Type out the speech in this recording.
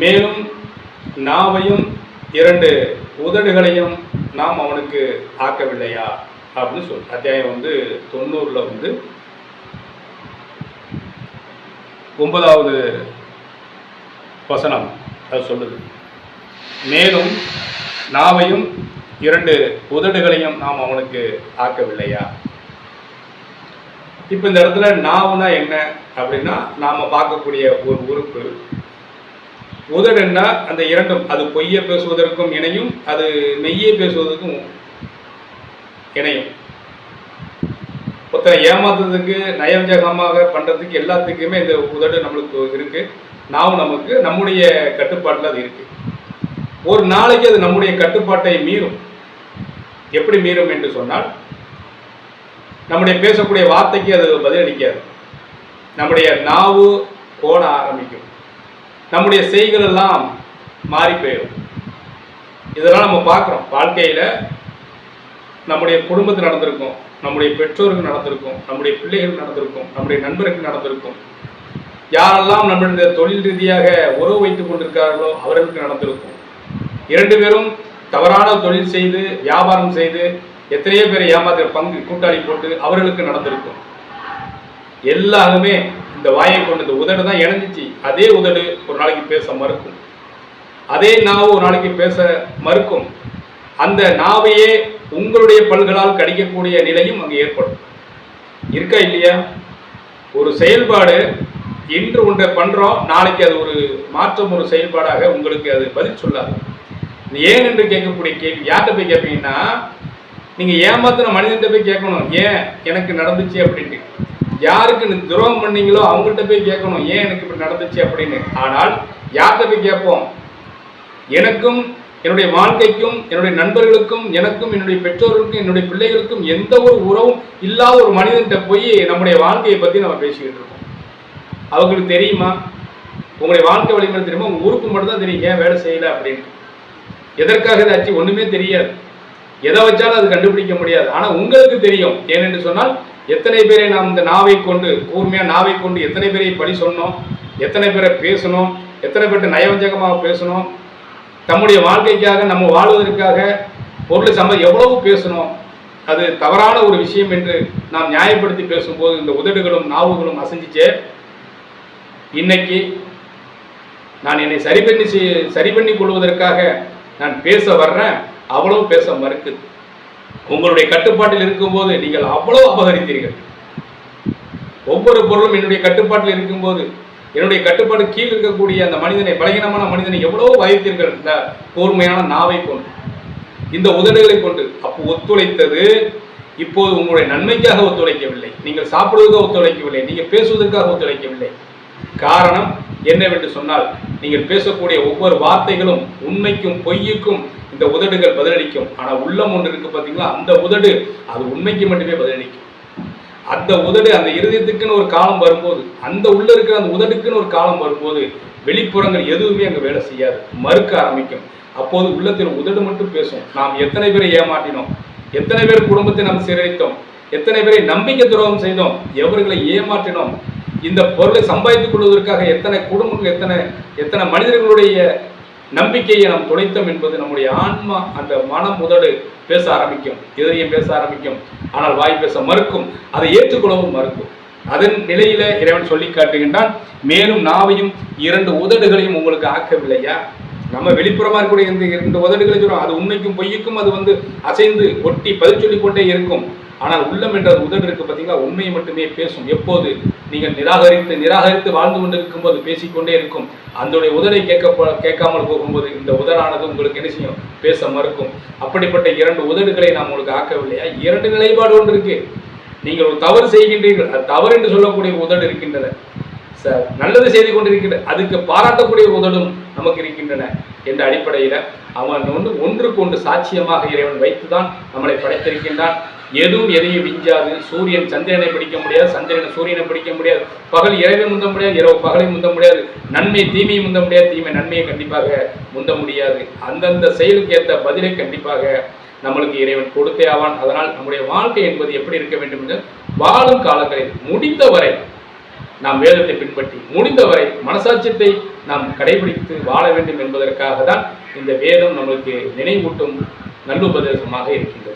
மேலும் நாவையும் இரண்டு உதடுகளையும் நாம் அவனுக்கு ஆக்கவில்லையா? அப்படின்னு சொல் அத்தியாயம் வந்து தொண்ணூறில் வந்து ஒன்பதாவது வசனம் அது சொல்லுது. மேலும் நாவையும் இரண்டு உதடுகளையும் நாம் அவனுக்கு ஆக்கவில்லையா? இப்போ இந்த இடத்துல நாவுனா என்ன அப்படின்னா நாம் பார்க்கக்கூடிய ஒரு உறுப்பு உதடுன்னா அந்த இரண்டும் அது பொய்யை பேசுவதற்கும் இணையும் அது மெய்யை பேசுவதற்கும் இணையும். ஒருத்தரை ஏமாத்துறதுக்கு நயவஞ்சகமாக பண்ணுறதுக்கு எல்லாத்துக்குமே இந்த உதடு நம்மளுக்கு இருக்குது நாவும் நமக்கு நம்முடைய கட்டுப்பாட்டில் அது இருக்குது ஒரு நாளைக்கு அது நம்முடைய கட்டுப்பாட்டை மீறும். எப்படி மீறும் என்று சொன்னால் நம்முடைய பேசக்கூடிய வார்த்தைக்கு அது பதிலளிக்காது. நம்முடைய நாவு கோண ஆரம்பிக்கும். நம்முடைய செய்கள் எல்லாம் மாறி போயிடும். இதெல்லாம் நம்ம பார்க்குறோம். வாழ்க்கையில் நம்முடைய குடும்பத்தில் நடந்திருக்கும் நம்முடைய பெற்றோருக்கு நடந்திருக்கும் நம்முடைய பிள்ளைகள் நடந்திருக்கும் நம்முடைய நண்பருக்கு நடந்திருக்கும் யாரெல்லாம் நம்மளுடைய தொழில் ரீதியாக உறவு வைத்துக் கொண்டிருக்கிறார்களோ அவர்களுக்கு நடந்திருக்கும். இரண்டு பேரும் தவறான தொழில் செய்து வியாபாரம் செய்து எத்தனையோ பேரை ஏமாத்துற பங்கு கூட்டாளி போட்டு அவர்களுக்கு நடந்திருக்கும். எல்லாருமே இந்த வாயை கொண்டு இந்த உதடு தான் இணைஞ்சிச்சு. அதே உதடு ஒரு நாளைக்கு பேச மறுக்கும். அதே நாவு ஒரு நாளைக்கு பேச மறுக்கும். அந்த நாவையே உங்களுடைய பல்களால் கடிக்கக்கூடிய நிலையும் அங்கே ஏற்படும். இருக்கா இல்லையா? ஒரு செயல்பாடு இன்று ஒன்றை பண்ணுறோம் நாளைக்கு அது ஒரு மாற்றம் ஒரு செயல்பாடாக உங்களுக்கு அது பதில் சொல்லாது. ஏன் என்று கேட்கக்கூடிய கேள்வி. யார்கிட்ட போய் கேட்பீங்கன்னா நீங்கள் ஏமாத்தின மனிதன்கிட்ட போய் கேட்கணும். ஏன் எனக்கு நடந்துச்சு? அப்படின்ட்டு. யாருக்கு நீ துரோகம் பண்ணீங்களோ அவங்கள்ட்ட போய் கேட்கணும் ஏன் எனக்கு இப்படி நடந்துச்சு? அப்படின்னு. ஆனால் யார்கிட்ட போய் கேட்போம்? எனக்கும் என்னுடைய வாழ்க்கைக்கும் என்னுடைய நண்பர்களுக்கும் எனக்கும் என்னுடைய பெற்றோர்களுக்கும் என்னுடைய பிள்ளைகளுக்கும் எந்த ஒரு உறவும் இல்லாத ஒரு மனிதன்கிட்ட போய் நம்முடைய வாழ்க்கையை பற்றி நம்ம பேசிக்கிட்டு இருக்கோம். அவங்களுக்கு தெரியுமா? உங்களுடைய வாழ்க்கை வழிமுறை தெரியுமா? உங்கள் உறுப்பு மட்டும் தான் தெரியும் ஏன் வேலை செய்யலை? அப்படின்ட்டு எதற்காக இதாச்சு ஒன்றுமே தெரியாது. எதை வச்சாலும் அது கண்டுபிடிக்க முடியாது. ஆனால் உங்களுக்கு தெரியும். ஏனென்று சொன்னால் எத்தனை பேரை நாம் இந்த நாவை கொண்டு கூர்மையாக நாவை கொண்டு எத்தனை பேரை பழி சொன்னோம்? எத்தனை பேரை பேசணும்? எத்தனை பேர்கிட்ட நயவஞ்சகமாக பேசணும்? தம்முடைய வாழ்க்கைக்காக நம்ம வாழ்வதற்காக பொருள் சம்ப எவ்வளவு பேசணும்? அது தவறான ஒரு விஷயம் என்று நாம் நியாயப்படுத்தி பேசும்போது இந்த உதடுகளும் நாவுகளும் அசைஞ்சிச்சே. இன்னைக்கு நான் என்னை சரி பண்ணி செய்- சரி பண்ணி கொள்வதற்காக நான் பேச வர்றேன். அவ்வளவு பேச மறுக்குது. உங்களுடைய கட்டுப்பாட்டில் இருக்கும்போது நீங்கள் அவ்வளவு அபகரித்தீர்கள். ஒவ்வொரு பொருளும் என்னுடைய கட்டுப்பாட்டில் இருக்கும்போது என்னுடைய கட்டுப்பாடு கீழ் இருக்கக்கூடிய அந்த மனிதனை பலகீனமான மனிதனை எவ்வளவோ வகித்தீர்கள் இந்த கூர்மையான நாவை கொண்டு இந்த உதடுகளை கொண்டு அப்போ ஒத்துழைத்தது இப்போது உங்களுடைய நன்மைக்காக ஒத்துழைக்கவில்லை. நீங்கள் சாப்பிடுவதற்காக ஒத்துழைக்கவில்லை. நீங்கள் பேசுவதற்காக ஒத்துழைக்கவில்லை. காரணம் என்னவென்று சொன்னால் நீங்கள் பேசக்கூடிய ஒவ்வொரு வார்த்தைகளும் உண்மைக்கும் பொய்யுக்கும் இந்த உதடுகள் பதிலளிக்கும். ஆனால் உள்ளம் ஒன்று இருக்கு பார்த்தீங்களா அந்த உதடு அது உண்மைக்கு மட்டுமே பதிலளிக்கும். அந்த உதடு அந்த இருதயத்துக்குன்னு ஒரு காலம் வரும்போது அந்த உள்ள இருக்கிற அந்த உதடுக்குன்னு ஒரு காலம் வரும்போது வெளிப்புறங்கள் எதுவுமே அங்கே வேலை செய்யாது. மறுக்க ஆரம்பிக்கும். அப்போது உள்ளத்தில் உதடு மட்டும் பேசும். நாம் எத்தனை பேரை ஏமாற்றினோம்? எத்தனை பேர் குடும்பத்தை நாம் சீரழித்தோம் எத்தனை பேரை நம்பிக்கை துரோகம் செய்தோம்? எவர்களை ஏமாற்றினோம்? இந்த பொருளை சம்பாதித்துக் கொள்வதற்காக எத்தனை குடும்பங்கள் எத்தனை எத்தனை மனிதர்களுடைய நம்பிக்கையை நாம் துடைத்தோம் என்பது நம்முடைய ஆன்மா அந்த மனம் உதடு பேச ஆரம்பிக்கும் எதிரியும் பேச ஆரம்பிக்கும். ஆனால் வாய் பேச மறுக்கும் அதை ஏற்றுக்கொள்ளவும் மறுக்கும். அதன் நிலையில இறைவன் சொல்லி காட்டுகின்றான் மேலும் நாவையும் இரண்டு உதடுகளையும் உங்களுக்கு ஆக்கவில்லையா? நம்ம வெளிப்புறமா இருக்கக்கூடிய இந்த இரண்டு உதடுகளை சொல்றோம் அது உண்மைக்கும் பொய்யுக்கும் அது வந்து அசைந்து ஒட்டி பதில் சொல்லிக் கொண்டே இருக்கும். ஆனால் உள்ளம் என்ற உதடு இருக்கு பார்த்தீங்களா? உண்மையை மட்டுமே பேசும். எப்போது? நீங்கள் நிராகரித்து நிராகரித்து வாழ்ந்து கொண்டிருக்கும் போது பேசிக்கொண்டே இருக்கும். அந்த உதடை கேட்க கேட்காமல் போகும்போது இந்த உதடானது உங்களுக்கு என்ன செய்யும்? பேச மறுக்கும். அப்படிப்பட்ட இரண்டு உதடுகளை நாம் உங்களுக்கு ஆக்கவில்லையா? இரண்டு நிலைப்பாடு ஒன்று இருக்கு. நீங்கள் ஒரு தவறு செய்கின்றீர்கள். அது தவறு என்று சொல்லக்கூடிய உதடு இருக்கின்றன. ச- நல்லது செய்து கொண்டிருக்கின்ற அதுக்கு பாராட்டக்கூடிய உதடும் நமக்கு இருக்கின்றன என்ற அடிப்படையில் அவன் வந்து ஒன்றுக்கு ஒன்று சாட்சியமாக இறைவன் வைத்துதான் நம்மளை படைத்திருக்கின்றான். எதுவும் எதையும் விஞ்சாது. சூரியன் சந்திரனை பிடிக்க முடியாது சந்திரன் சூரியனை பிடிக்க முடியாது. பகல் இரவை முந்த முடியாது இரவு பகலை முந்த முடியாது. நன்மை தீமையை முந்த முடியாது. தீமை நன்மையை கண்டிப்பாக முந்த முடியாது. அந்தந்த செயலுக்கு ஏற்ற பதிலை கண்டிப்பாக நம்மளுக்கு இறைவன் கொடுத்தே ஆவான். அதனால் நம்முடைய வாழ்க்கை என்பது எப்படி இருக்க வேண்டும் என்று வாழும் காலங்களில் முடிந்தவரை நாம் வேதத்தை பின்பற்றி முடிந்தவரை மனசாட்சியத்தை நாம் கடைபிடித்து வாழ வேண்டும் என்பதற்காக தான் இந்த வேதம் நம்மளுக்கு நினைவூட்டும் நல்லுபதேசமாக இருக்கின்றது.